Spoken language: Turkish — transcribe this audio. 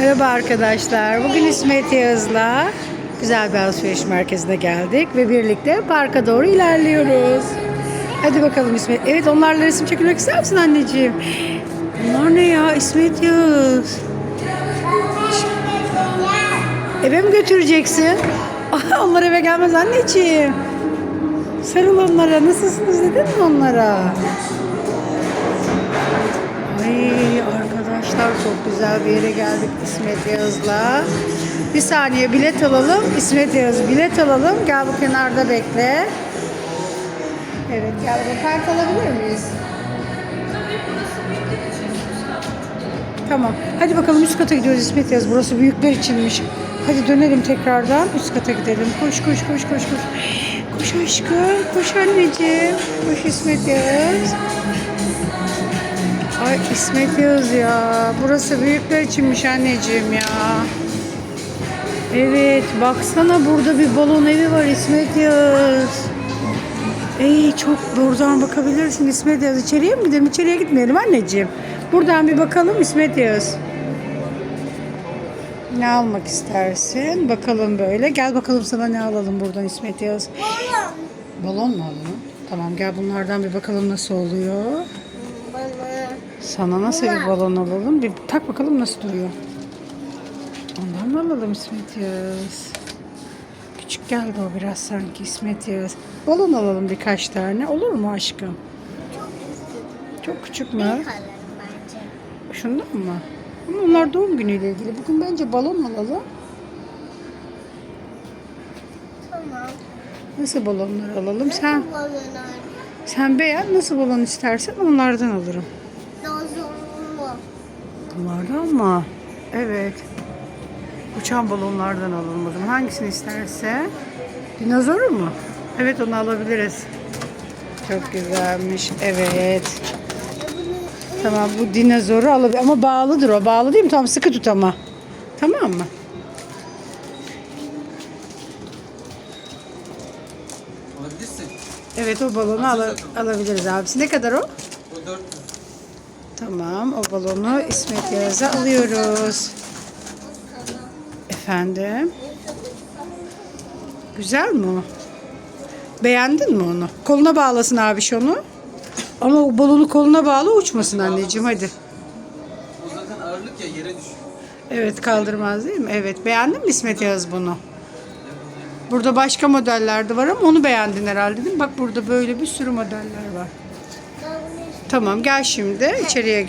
Merhaba arkadaşlar. Bugün İsmet Yağız'la güzel bir alışveriş merkezine geldik ve birlikte parka doğru ilerliyoruz. Hadi bakalım İsmet. Evet onlarla resim çekilmek ister misin anneciğim? Bunlar ne ya İsmet Yağız? Eve mi götüreceksin? Onlar eve gelmez anneciğim. Sarıl onlara. Nasılsınız dedin mi onlara? Güzel bir yere geldik İsmet Yağız'la. Bir saniye bilet alalım. İsmet Yağız bilet alalım. Gel bu kenarda bekle. Evet gel bakalım. Kart alabilir miyiz? Tamam. Hadi bakalım üst kata gidiyoruz İsmet Yağız. Burası büyükler içinmiş. Hadi dönelim tekrardan. Üst kata gidelim. Koş koş koş koş koş. Koş aşkım. Koş anneciğim. Koş İsmet Yağız. Ay İsmet Yağız ya. Burası büyükler içinmiş anneciğim ya. Evet baksana burada bir balon evi var İsmet Yağız. Ey çok buradan bakabilirsin İsmet Yağız. İçeriye mi gidelim? İçeriye gitmeyelim anneciğim. Buradan bir bakalım İsmet Yağız. Ne almak istersin? Bakalım böyle. Gel bakalım sana ne alalım buradan İsmet Yağız. Balon mu alalım? Tamam gel bunlardan bir bakalım nasıl oluyor. Sana nasıl bir balon alalım? Bir tak bakalım nasıl duruyor. Ondan mı alalım İsmet Yağız? Küçük geldi o biraz sanki İsmet Yağız. Balon alalım birkaç tane. Olur mu aşkım? Çok küçük mü? Şundan mı? Ama onlar doğum günüyle ilgili. Bugün bence balon alalım. Tamam. Nasıl balonlar alalım? Sen Balonlar. sen beğen nasıl balon istersen onlardan alırım. Bunlardan mı? Evet. Uçan balonlardan zaman. Hangisini isterse. Dinozor mu? Evet onu alabiliriz. Çok güzelmiş. Evet. Tamam bu dinozoru alabilir ama bağlıdır o. Bağlı değil mi? Tamam sıkı tut ama. Tamam mı? Alabilirsin. Evet o balonu ala- alabiliriz abisi. Ne kadar o? O 4 Tamam o balonu İsmet Yağız'a alıyoruz. Efendim? Güzel mi o? Beğendin mi onu? Koluna bağlasın abi onu. Ama o balonu koluna bağla uçmasın anneciğim hadi. O zaten ağırlık ya yere düşüyor. Evet kaldırmaz değil mi? Evet beğendin mi İsmet Yağız bunu? Burada başka modeller de var ama onu beğendin herhalde değil mi? Bak burada böyle bir sürü modeller var. Tamam gel şimdi içeriye